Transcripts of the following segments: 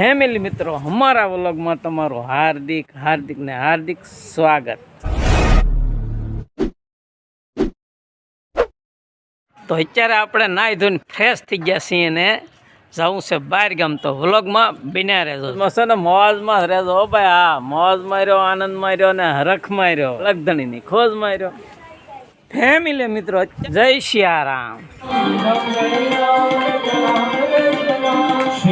Family મિત્રો, અમારા વ્લોગમાં તમારું હાર્દિક હાર્દિક ને હાર્દિક સ્વાગત. તો અત્યારે આપણે નાહી ધોઈને ફ્રેશ થઈ ગયા છીએ ને જવું છે બહાર ગામ. તો વ્લોગમાં બિના રહેજો. છે ને મોજમાં રહેજો ભાઈ. હા, મોજ માર્યો, આનંદ માર્યો ને હરખ માર્યો. લગધણીની ખોજ માર્યો. ફેમિલી મિત્રો, જય સિયારામ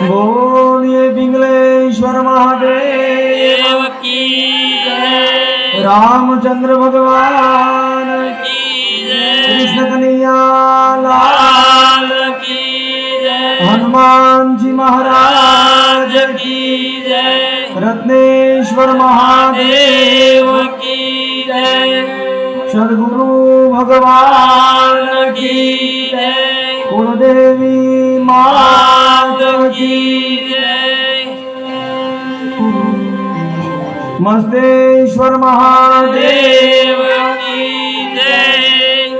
બોલીએ પિંગલેશ્વર મહાદેવ રામચંદ્ર ભગવાન કૃષ્ણ કનૈયા લાલ હનુમાનજી મહારાજ રત્નેશ્વર મહાદેવ સદગુરુ ભગવાન કુળદેવી માત મસ્તેશ્વર મહાદેવ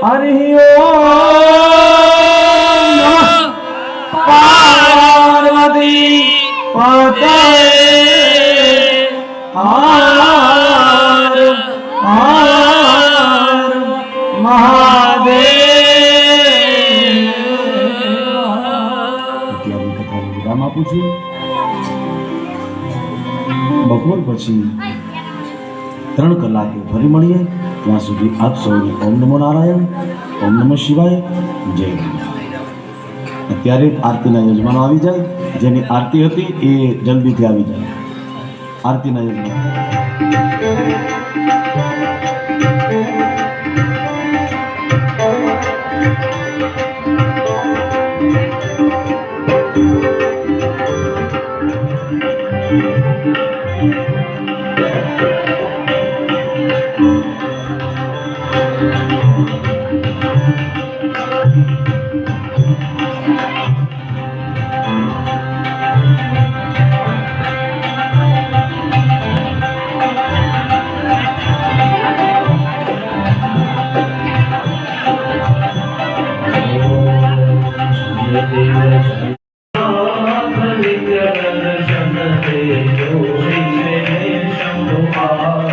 હરિ ઓમ પાર્વતી પતય હાર હાર આપું છું. બપોર પછી ત્રણ કલાકે ફરી મળીએ. ત્યાં સુધી આપ સૌને ઓમ નમો નારાયણ, ઓમ નમઃ શિવાય, જય અત્યારે આરતીના યજમાનો આવી જાય. જેની આરતી હતી એ જલ્દીથી આવી જાય. આરતીના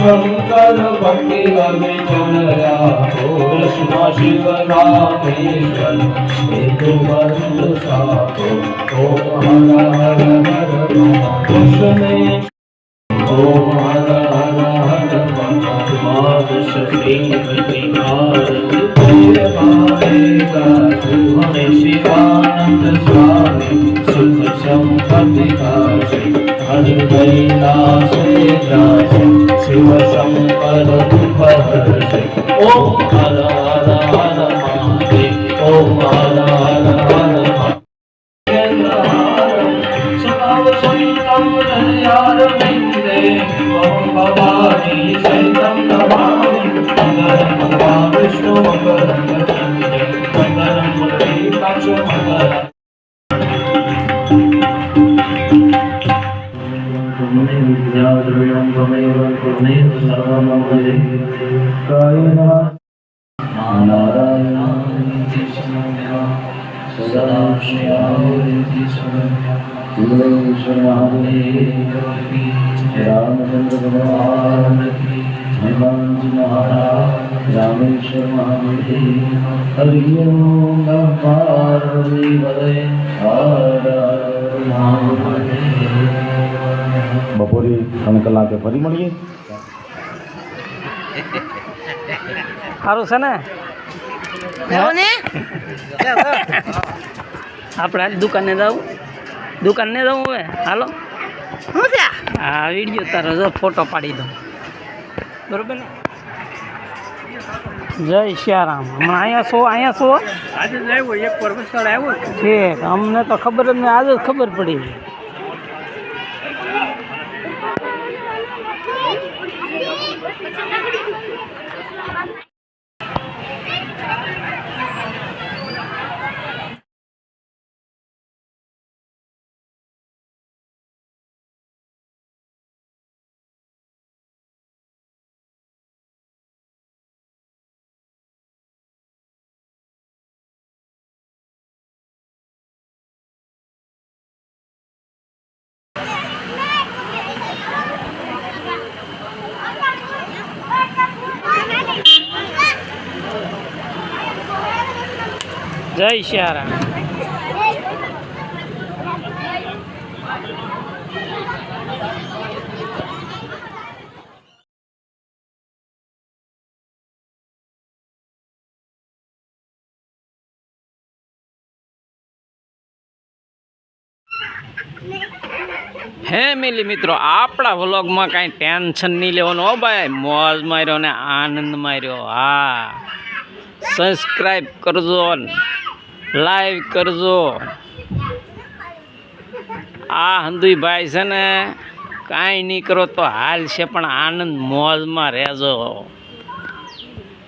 શંકર ભક્તિ હવે ચણયા કૃષ્ણ શિવ રામેશ્વર હેતુબંધ સાધો ઓમ હર હર કૃષ્ણ ઓમ હર હર હર શુભમે શિવાનંદ સ્વામી સુખ સંપત્તિ કાશે હરિ કૈલાસે જાશે Oh, સદા રામચંદ્ર ભગવાન હનુમાનજી મહારાજ રામેશ્વર મહાદેવ હરિ ઓમ નમઃ પાર્વતી પદે હર હર મહાદેવ બપોરે ત્રણ કલાકે ફરી મળીએ. સારું છે ને? આપણે આજ દુકાને જવું દુકાને જાઉં હવે. હાલો. છે? આ વીડિયો તારો જો ફોટો પાડી દઉં. બરોબર ને? જય સિયારામ હમણાં અહીંયા છો અહીંયા છો આજે જ આવ્યો એક પર આવ્યો. છે અમને તો ખબર જ નહીં આજે જ ખબર પડી. જય સિયારામ ફેમિલી મિત્રો, આપણા વ્લોગમાં કાંઈ ટેન્શન નહીં લેવાનું. હો ભાઈ, મોજ માર્યો ને આનંદ માર્યો. હા. સબસ્ક્રાઈબ કરજો લાઈવ કરજો. આ હંદુભાઈ છે ને, કાંઈ નહીં કરો તો હાલ છે, પણ આનંદ મોજમાં રહેજો.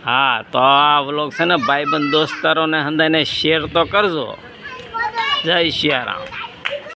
હા, તો આ વ્લોગ છે ને, ભાઈબંધ દોસ્તારોને હંદાઈને શેર તો કરજો. જય સિયારામ